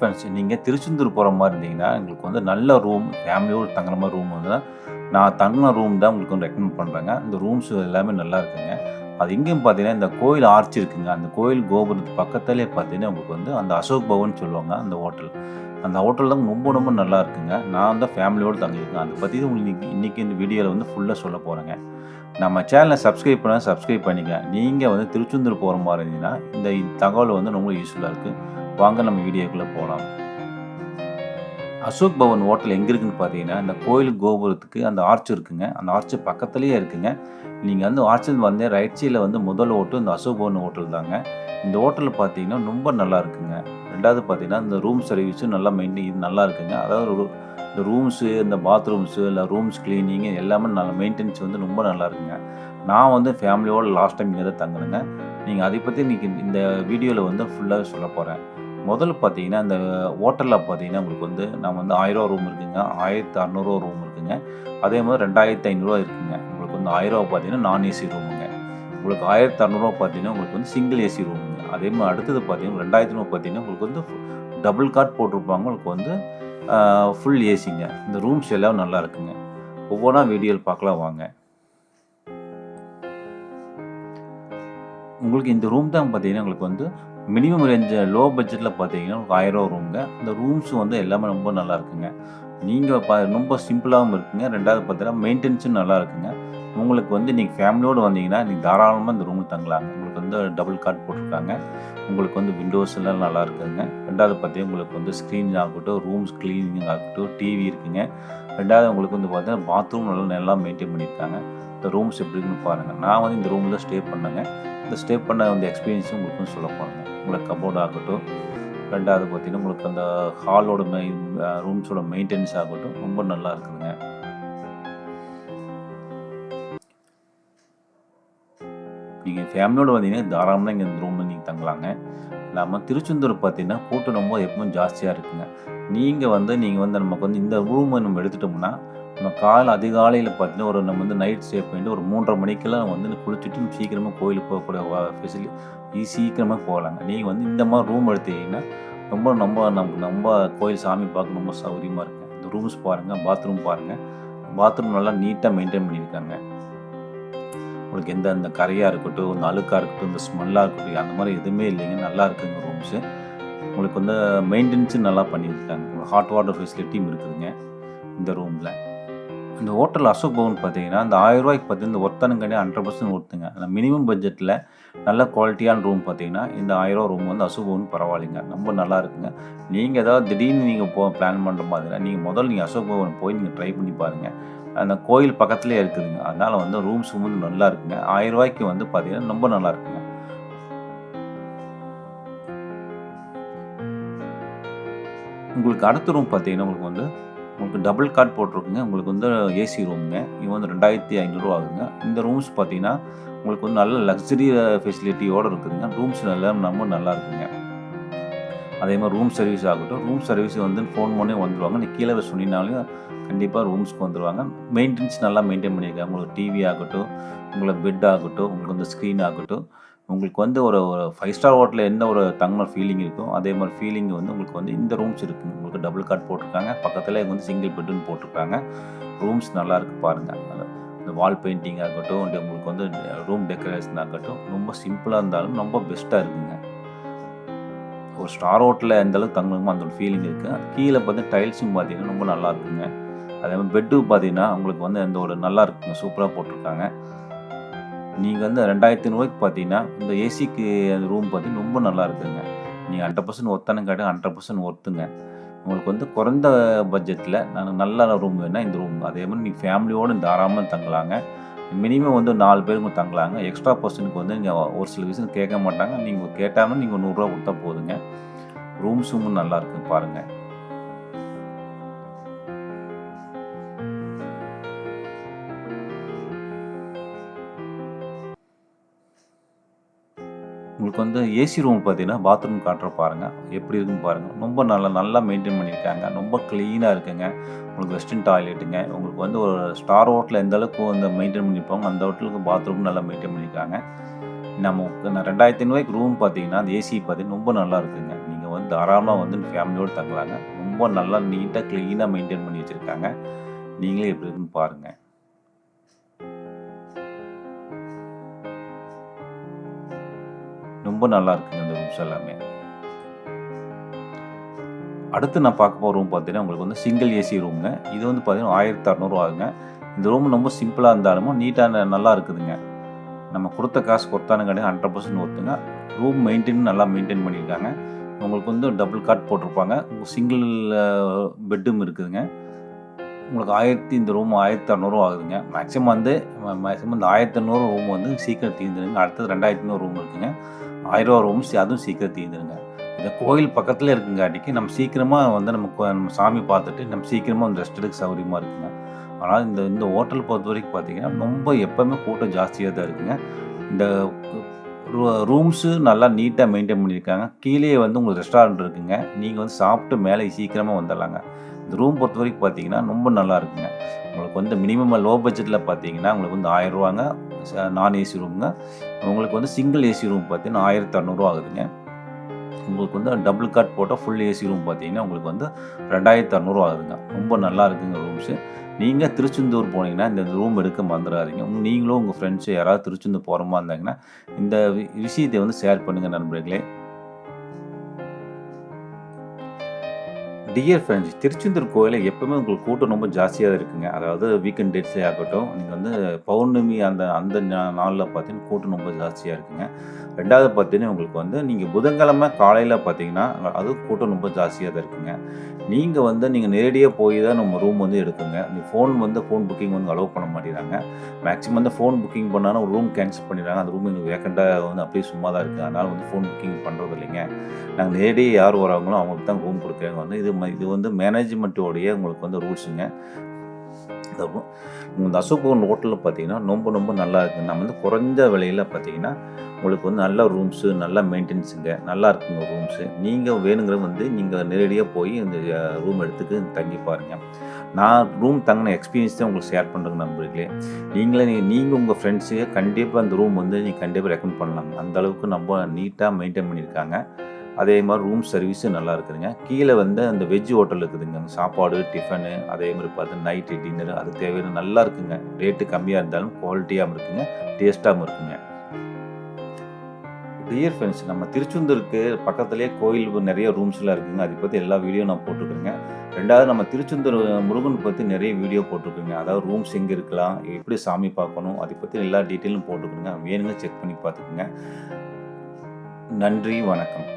Friends நீங்கள் திருச்செந்தூர் போகிற மாதிரி இருந்தீங்கன்னா உங்களுக்கு வந்து நல்ல ரூம் ஃபேமிலியோடு தங்குற மாதிரி ரூம் வந்து நான் தங்கின ரூம் தான் உங்களுக்கு வந்து ரெக்கமெண்ட் பண்ணுறேங்க இந்த ரூம்ஸ் எல்லாமே நல்லா இருக்குங்க. அது எங்கேயும் பார்த்தீங்கன்னா இந்த கோயில் ஆர்ச்சி இருக்குங்க. அந்த கோயில் கோபுரத்துக்கு பக்கத்துலேயே பார்த்தீங்கன்னா உங்களுக்கு வந்து அந்த அசோக் பவன் சொல்லுவாங்க அந்த ஹோட்டல் அந்த ஹோட்டல் தான் ரொம்ப ரொம்ப நல்லா இருக்குங்க. நான் தான் ஃபேமிலியோடு தங்கியிருக்கேன். அதை பற்றி உங்களுக்கு இன்றைக்கி இந்த வீடியோவில் வந்து ஃபுல்லாக சொல்ல போகிறேங்க நம்ம சேனலை சப்ஸ்கிரைப் பண்ணால் சப்ஸ்கிரைப் பண்ணிக்க நீங்கள் வந்து திருச்செந்தூர் போகிற மாதிரி இருந்தீங்கன்னா இந்த தகவல் வந்து ரொம்ப யூஸ்ஃபுல்லாக இருக்குது வாங்க நம்ம வீடியோக்குள்ளே போகலாம் அசோக் பவன் ஹோட்டல் எங்கே இருக்குன்னு பார்த்தீங்கன்னா இந்த கோயில் கோபுரத்துக்கு அந்த ஆர்ச் இருக்குங்க. அந்த ஆர்ச்சு பக்கத்துலேயே இருக்குங்க. நீங்கள் வந்து ஆர்ச்சில் வந்து ரைட் சைடில் வந்து முதல் ஹோட்டல் இந்த அசோக் பவன் ஹோட்டல் தாங்க. இந்த ஹோட்டலில் பார்த்தீங்கன்னா ரொம்ப நல்லா இருக்குங்க. ரெண்டாவது பார்த்தீங்கன்னா இந்த ரூம் சர்வீஸும் நல்லா மெயின்டைன் இது நல்லா இருக்குங்க. அதாவது ஒரு இந்த ரூம்ஸு இந்த பாத்ரூம்ஸு இல்லை ரூம்ஸ் க்ளீனிங்கு எல்லாமே நல்லா மெயின்டெனன்ஸ் வந்து ரொம்ப நல்லா இருக்குங்க. நான் வந்து ஃபேமிலியோடு லாஸ்ட் டைம் இங்கே தான் தங்கினேங்க. நீங்கள் அதை பற்றி இன்றைக்கி இந்த வீடியோவில் வந்து ஃபுல்லாக சொல்ல போகிறேன் முதல்ல பார்த்தீங்கன்னா இந்த ஹோட்டலில் பார்த்தீங்கன்னா உங்களுக்கு வந்து நம்ம வந்து ஆயிரம் ரூம் இருக்குங்க. ஆயிரத்து அறநூறுவா ரூம் இருக்குங்க. அதே மாதிரி ரெண்டாயிரத்தி ஐநூறுரூவா இருக்குங்க. உங்களுக்கு வந்து ஆயிரரூவா பார்த்தீங்கன்னா நான் ஏசி ரூமுங்க உங்களுக்கு ஆயிரத்தி அறநூறுவா பார்த்தீங்கன்னா உங்களுக்கு வந்து சிங்கிள் ஏசி ரூமுங்க அதே மாதிரி அடுத்தது பார்த்தீங்கன்னா ரெண்டாயிரத்து நூறு பார்த்தீங்கன்னா உங்களுக்கு வந்து டபுள் காட் போட்டிருப்பாங்க. உங்களுக்கு வந்து ஃபுல் ஏசிங்க இந்த ரூம்ஸ் எல்லாம் நல்லா இருக்குங்க. ஒவ்வொன்றா வீடியோவில் பார்க்கலாம் வாங்க. உங்களுக்கு இந்த ரூம் தான் பார்த்தீங்கன்னா உங்களுக்கு வந்து மினிமம் ரேஞ்சு லோ பட்ஜெட்டில் பார்த்தீங்கன்னா உங்களுக்கு ஆயிரம் ரூமுங்க இந்த ரூம்ஸ் வந்து எல்லாமே ரொம்ப நல்லா இருக்குங்க. நீங்கள் பா ரொம்ப சிம்பிளாகவும் இருக்குங்க. ரெண்டாவது பார்த்தீங்கன்னா மெயின்டெனன்ஸும் நல்லா இருக்குங்க. உங்களுக்கு வந்து நீங்கள் ஃபேமிலியோடு வந்தீங்கன்னா நீங்கள் தாராளமாக இந்த ரூமில் தங்கலாங்க. உங்களுக்கு வந்து டபுள் கார்ட் போட்டிருக்காங்க. உங்களுக்கு வந்து விண்டோஸ் எல்லாம் நல்லா இருக்குங்க. ரெண்டாவது பார்த்தீங்கன்னா உங்களுக்கு வந்து ஸ்க்ரீன் ஆகட்டும் ரூம்ஸ் க்ளீனிங் ஆகட்டும் டிவி இருக்குங்க. ரெண்டாவது உங்களுக்கு வந்து பார்த்தீங்கன்னா பாத்ரூம் நல்லா நல்லா மெயின்டைன் பண்ணியிருக்காங்க. இந்த ரூம்ஸ் எப்படி இருக்குன்னு பாருங்கள் நான் வந்து இந்த ரூமில் ஸ்டே பண்ணேங்க. இந்த ஸ்டே பண்ண அந்த எக்ஸ்பீரியன்ஸும் உங்களுக்கு சொல்ல போகிறேங்க உங்களுக்கு கபோர்டு ஆகட்டும் ரெண்டாவது பார்த்தீங்கன்னா உங்களுக்கு அந்த ஹாலோட மெய் ரூம்ஸோட மெயின்டெனன்ஸ் ஆகட்டும் ரொம்ப நல்லா இருக்குதுங்க. நீங்கள் ஃபேமிலியோடு வந்தீங்கன்னா தாராளமாக இங்கே இந்த ரூமில் நீங்கள் தங்கலாங்க. இல்லாமல் திருச்செந்தூர் பார்த்தீங்கன்னா கூட்டம் ரொம்ப எப்பவும் ஜாஸ்தியாக இருக்குங்க. நீங்கள் வந்து நீங்கள் வந்து நமக்கு வந்து இந்த ரூமை நம்ம எடுத்துட்டோம்னா நம்ம காலை அதிகாலையில் பார்த்தீங்கன்னா ஒரு நம்ம வந்து நைட் ஸ்டே பண்ணிட்டு ஒரு மூன்றரை மணிக்கெல்லாம் வந்து குளிச்சுட்டு சீக்கிரமாக கோயிலுக்கு போகக்கூடிய ஃபெசிலிட்டி சீக்கிரமாக போகலாங்க. நீங்கள் வந்து இந்த மாதிரி ரூம் எடுத்தீங்கன்னா ரொம்ப நம்ம நம்ம நம்ம கோயில் சாமி பார்க்க ரொம்ப சௌகரியமாக இருக்கும் இந்த ரூம்ஸ் பாருங்கள் பாத்ரூம் பாருங்கள் பாத்ரூம் நல்லா நீட்டாக மெயின்டைன் பண்ணியிருக்காங்க. உங்களுக்கு எந்த அந்த கரையாக இருக்கட்டும் இந்த அழுக்காக இருக்கட்டும் இந்த ஸ்மெல்லாக இருக்கட்டும் அந்த மாதிரி எதுவுமே இல்லைங்க. நல்லா இருக்குங்க ரூம்ஸு உங்களுக்கு வந்து மெயின்டெனன்ஸும் நல்லா பண்ணியிருக்காங்க. உங்களுக்கு ஹாட் வாட்டர் ஃபெசிலிட்டியும் இருக்குதுங்க. இந்த ரூமில் இந்த ஹோட்டல் அசோக் பவன் பார்த்தீங்கன்னா இந்த ஆயிரம் ரூபாய்க்கு பார்த்தீங்கன்னா இந்த ஒருத்தனுங்கனே ஹண்ட்ரட் பர்சன்ட் ஒருத்துங்க அந்த மினிமம் பட்ஜெட்டில் நல்ல குவாலிட்டியான ரூம் பார்த்தீங்கன்னா இந்த ஆயிரம் ரூம் வந்து அசோக் பவன் பரவாயில்லைங்க. ரொம்ப நல்லா இருக்குங்க. நீங்கள் ஏதாவது திடீர்னு நீங்கள் போ பிளான் பண்ணுற மாதிரினா நீங்கள் முதல்ல நீங்கள் அசோக் பவன் போய் நீங்கள் ட்ரை பண்ணி பாருங்கள் அந்த கோயில் பக்கத்துலேயே இருக்குதுங்க. அதனால் வந்து ரூம்ஸ் வந்து நல்லா இருக்குங்க. ஆயிரம் ரூபாய்க்கு வந்து பார்த்தீங்கன்னா ரொம்ப நல்லா இருக்குங்க. உங்களுக்கு அடுத்த ரூம் பார்த்தீங்கன்னா உங்களுக்கு வந்து உங்களுக்கு டபுள் கார்ட் போட்டிருக்குங்க. உங்களுக்கு வந்து ஏசி ரூமுங்க இது வந்து ரெண்டாயிரத்தி ஐநூறுரூவா ஆகுங்க. இந்த ரூம்ஸ் பார்த்தீங்கன்னா உங்களுக்கு வந்து நல்ல லக்ஸரி ஃபெசிலிட்டியோடு இருக்குதுங்க. ரூம்ஸ் நல்லா ரொம்ப நல்லா இருக்குங்க. அதே மாதிரி ரூம் சர்வீஸ் ஆகட்டும். ரூம் சர்வீஸ் வந்து ஃபோன் பண்ணி வந்துடுவாங்க நீ கீழே சொன்னினாலும் கண்டிப்பாக ரூம்ஸ்க்கு வந்துடுவாங்க மெயின்டெனன்ஸ் நல்லா மெயின்டைன் பண்ணியிருக்காங்க. உங்களுக்கு டிவி ஆகட்டும் உங்களுக்கு பெட் ஆகட்டும் உங்களுக்கு வந்து ஸ்க்ரீன் ஆகட்டும். உங்களுக்கு வந்து ஒரு ஒரு ஃபைவ் ஸ்டார் ஹோட்டலில் என்ன ஒரு தங்கின ஃபீலிங் இருக்கும் அதே மாதிரி ஃபீலிங் வந்து உங்களுக்கு வந்து இந்த ரூம்ஸ் இருக்குங்க. உங்களுக்கு டபுள் கார்ட் போட்டிருக்காங்க. பக்கத்தில் வந்து சிங்கிள் பெட்டுன்னு போட்டிருக்காங்க. ரூம்ஸ் நல்லா இருக்கு பாருங்கள் இந்த வால் பெயிண்டிங் ஆகட்டும் உங்களுக்கு வந்து ரூம் டெக்கரேஷன் ஆகட்டும் ரொம்ப சிம்பிளாக இருந்தாலும் ரொம்ப பெஸ்ட்டாக இருக்குங்க. ஒரு ஸ்டார் ஹோட்டலில் எந்த அளவுக்கு தங்கணுமோ அந்த ஒரு ஃபீலிங் இருக்குது கீழே பார்த்து டைல்ஸும் பார்த்தீங்கன்னா ரொம்ப நல்லா இருக்குங்க. அதே மாதிரி பெட்டு பார்த்தீங்கன்னா உங்களுக்கு வந்து அந்த ஒரு நல்லா இருக்குங்க. சூப்பராக போட்டிருக்காங்க. நீங்கள் வந்து ரெண்டாயிரத்தி ஐநூறுவாய்க்கு பார்த்தீங்கன்னா இந்த ஏசிக்கு அந்த ரூம் பார்த்தீங்கன்னா ரொம்ப நல்லா இருக்குங்க. நீங்கள் ஹண்ட்ரட் பர்சன்ட் ஒத்தனை கேட்டால் ஹண்ட்ரட் பர்சன்ட் ஒர்த்துங்க உங்களுக்கு வந்து குறைந்த பட்ஜெட்டில் நான் நல்ல ரூம் வேணால் இந்த ரூம் அதே மாதிரி நீங்கள் ஃபேமிலியோடு தாராளமாக தங்கலாங்க. மினிமம் வந்து நாலு பேருக்கு தங்கலாங்க. எக்ஸ்ட்ரா பர்சனுக்கு வந்து நீங்கள் ஒரு சில விஷயம் கேட்க மாட்டாங்க. நீங்கள் கேட்டாலும் நீங்கள் நூறுரூவா கொடுத்தா போதுங்க. ரூம்ஸும் நல்லா இருக்கும் பாருங்கள் உங்களுக்கு வந்து ஏசி ரூம் பார்த்தீங்கன்னா பாத்ரூம் காட்டுற பாருங்கள் எப்படி இருக்குன்னு பாருங்கள் ரொம்ப நல்லா நல்லா மெயின்டைன் பண்ணியிருக்காங்க. ரொம்ப க்ளீனாக இருக்குங்க. உங்களுக்கு வெஸ்டர்ன் டாய்லெட்டுங்க உங்களுக்கு வந்து ஒரு ஸ்டார் ஹோட்டலில் எந்த அளவுக்கு வந்து மெயின்டைன் பண்ணியிருப்பாங்க அந்த ஹோட்டலுக்கு பாத்ரூம் நல்லா மெயின்டைன் பண்ணியிருக்காங்க. நம்ம ரெண்டாயிரத்தி ஐநூறுவாய்க்கு ரூம் பார்த்தீங்கன்னா அந்த ஏசி பார்த்தீங்கன்னா ரொம்ப நல்லா இருக்குங்க. நீங்கள் நீங்கள் வந்து தாராளமாக வந்து ஃபேமிலியோடு தங்கலாங்க. ரொம்ப நல்லா நீட்டாக க்ளீனாக மெயின்டைன் பண்ணி வச்சுருக்காங்க. நீங்களே எப்படி இருக்குன்னு பாருங்கள் ரொம்ப நல்லா இருக்குங்க இந்த ரூம்ஸ் எல்லாமே. அடுத்து நான் பார்க்க போகிற ரூம் பார்த்தீங்கன்னா உங்களுக்கு வந்து சிங்கிள் ஏசி ரூமுங்க இது வந்து பார்த்தீங்கன்னா ஆயிரத்தி அறநூறுவா ஆகுங்க இந்த ரூம் ரொம்ப சிம்பிளாக இருந்தாலும் நீட்டாக நல்லா இருக்குதுங்க. நம்ம கொடுத்த காசு கொடுத்தானு கிடையாது ஹண்ட்ரட் பர்சன்ட் ஒருத்துங்க ரூம் மெயின்டைன் நல்லா மெயின்டைன் பண்ணியிருக்காங்க. உங்களுக்கு வந்து டபுள் காட் போட்டிருப்பாங்க. சிங்கிள் பெட்டும் இருக்குதுங்க. உங்களுக்கு ஆயிரத்தி இந்த ரூம் ஆயிரத்தி அறநூறுவா ஆகுதுங்க. மேக்ஸிமம் வந்து மேக்ஸிமம் இந்த ஆயிரத்தி அறநூறு ரூம் வந்து சீக்கிரம் தீர்ந்துருங்க அடுத்தது ரெண்டாயிரத்தி நூறு ரூம் ஆயிரம் ரூபா ரூம்ஸ் அதுவும் சீக்கிரம் தீர்ந்துருங்க இந்த கோயில் பக்கத்தில் இருக்குங்காட்டிக்கு நம்ம சீக்கிரமாக வந்து நம்ம கோ- நம்ம சாமி பார்த்துட்டு நம்ம சீக்கிரமாக வந்து ரெஸ்ட் எடுக்க சௌகரியமாக இருக்குங்க. ஆனால் இந்த இந்த ஹோட்டல் பொறுத்த வரைக்கும் பார்த்தீங்கன்னா ரொம்ப எப்போவுமே கூட்டம் ஜாஸ்தியாக தான் இருக்குங்க. இந்த ரூம்ஸு நல்லா நீட்டாக மெயின்டைன் பண்ணியிருக்காங்க. கீழே வந்து உங்களுக்கு ரெஸ்டாரண்ட் இருக்குங்க. நீங்கள் வந்து சாப்பிட்டு மேலே சீக்கிரமாக வந்துடலாங்க இந்த ரூம் பொறுத்த வரைக்கும் பார்த்தீங்கன்னா ரொம்ப நல்லா இருக்குங்க. உங்களுக்கு வந்து மினிமம் லோ பட்ஜெட்டில் பார்த்தீங்கன்னா உங்களுக்கு வந்து ஆயிரம் ரூபாங்க. நான் ஏசி ரூமுங்க. உங்களுக்கு வந்து சிங்கிள் ஏசி ரூம் பார்த்தீங்கன்னா ஆயிரத்தி அறநூறுவா ஆகுதுங்க. உங்களுக்கு வந்து டபுள் காட் போட்டால் ஃபுல் ஏசி ரூம் பார்த்தீங்கன்னா உங்களுக்கு வந்து ரெண்டாயிரத்தி அறநூறுவா ஆகுதுங்க. ரொம்ப நல்லா இருக்குங்க ரூம்ஸு நீங்கள் திருச்செந்தூர் போனீங்கன்னா இந்த ரூம் எடுக்க மறந்துடாதீங்க. நீங்களும் உங்கள் ஃப்ரெண்ட்ஸு யாராவது திருச்செந்தூர் போகிற மாதிரி இருந்தாங்கன்னா இந்த வி- விஷயத்தை வந்து ஷேர் பண்ணுங்கள் நண்பர்களே. டியர் ஃப்ரெண்ட்ஸ் திருச்செந்தூர் கோயிலில் எப்பவுமே உங்களுக்கு கூட்டம் ரொம்ப ஜாஸ்தியாக இருக்குங்க. அதாவது வீக்கெண்ட் டேட்ஸே ஆகட்டும் நீங்கள் வந்து பௌர்ணமி அந்த அந்த நாளில் பார்த்தீங்கன்னா கூட்டம் ரொம்ப ஜாஸ்தியாக இருக்குங்க. ரெண்டாவது பார்த்தீங்கன்னா உங்களுக்கு வந்து நீங்கள் புதன்கிழமை காலையில் பார்த்தீங்கன்னா அது கூட்டம் ரொம்ப ஜாஸ்தியாக தான் இருக்குங்க. நீங்கள் வந்து நீங்கள் நேரடியாக போய் தான் நம்ம ரூம் வந்து எடுக்குங்க. நீ ஃபோன் வந்து ஃபோன் புக்கிங் வந்து அலோவ் பண்ண மாட்டேங்கிறாங்க. மேக்ஸிமம் வந்து ஃபோன் புக்கிங் பண்ணாலும் ரூம் கேன்சல் பண்ணிடுறாங்க. அந்த ரூம் எங்களுக்கு வேக்கண்டாக வந்து அப்படியே சும்மா தான் இருக்குது அதனால் வந்து ஃபோன் புக்கிங் பண்ணுறது இல்லைங்க. நாங்கள் நேரடியாக யார் வராங்களோ அவங்களுக்கு தான் ரூம் கொடுக்குறாங்க. வந்து இது இது வந்து மேனேஜ்மெண்ட்டோடைய உங்களுக்கு வந்து ரூல்ஸுங்க இந்த அசோகபவன் இந்த ஹோட்டலில் பார்த்தீங்கன்னா ரொம்ப ரொம்ப நல்லா இருக்குது நம்ம வந்து குறைஞ்ச விலையில் பார்த்தீங்கன்னா உங்களுக்கு வந்து நல்ல ரூம்ஸு நல்லா மெயின்டெனன்ஸுங்க நல்லா இருக்குங்க ரூம்ஸு நீங்கள் வேணுங்கிற வந்து நீங்கள் நேரடியாக போய் இந்த ரூம் எடுத்துக்கு தங்கி பாருங்கள் நான் ரூம் தங்கின எக்ஸ்பீரியன்ஸ் தான் உங்களுக்கு ஷேர் பண்ணுறேங்க நண்பர்களே. நீங்களே நீங்கள் உங்கள் ஃப்ரெண்ட்ஸுக்கு கண்டிப்பாக அந்த ரூம் வந்து நீங்கள் கண்டிப்பாக ரெக்கமெண்ட் பண்ணலாம். அந்த அளவுக்கு நம்ம நீட்டாக மெயின்டைன் பண்ணியிருக்காங்க. அதே மாதிரி ரூம் சர்வீஸும் நல்லா இருக்குதுங்க. கீழே வந்து அந்த வெஜ் ஹோட்டல் இருக்குதுங்க. சாப்பாடு டிஃபனு அதே மாதிரி பார்த்து நைட்டு டின்னர் அது தேவையான நல்லா இருக்குங்க. ரேட்டு கம்மியாக இருந்தாலும் குவாலிட்டியாகவும் இருக்குங்க. டேஸ்ட்டாகவும் இருக்குங்க. டியர் ஃப்ரெண்ட்ஸ் நம்ம திருச்செந்தூருக்கு பக்கத்துலேயே கோயில் நிறைய ரூம்ஸ்லாம் இருக்குங்க. அதை பற்றி எல்லா வீடியோ நான் போட்டிருக்கேங்க ரெண்டாவது நம்ம திருச்செந்தூர் முருகன் பற்றி நிறைய வீடியோ போட்டிருக்குங்க. அதாவது ரூம்ஸ் எங்கே இருக்கலாம் எப்படி சாமி பார்க்கணும் அதை பற்றி எல்லா டீட்டெயிலும் போட்டிருக்குங்க. வேணுங்க செக் பண்ணி பார்த்துக்குங்க. நன்றி வணக்கம்.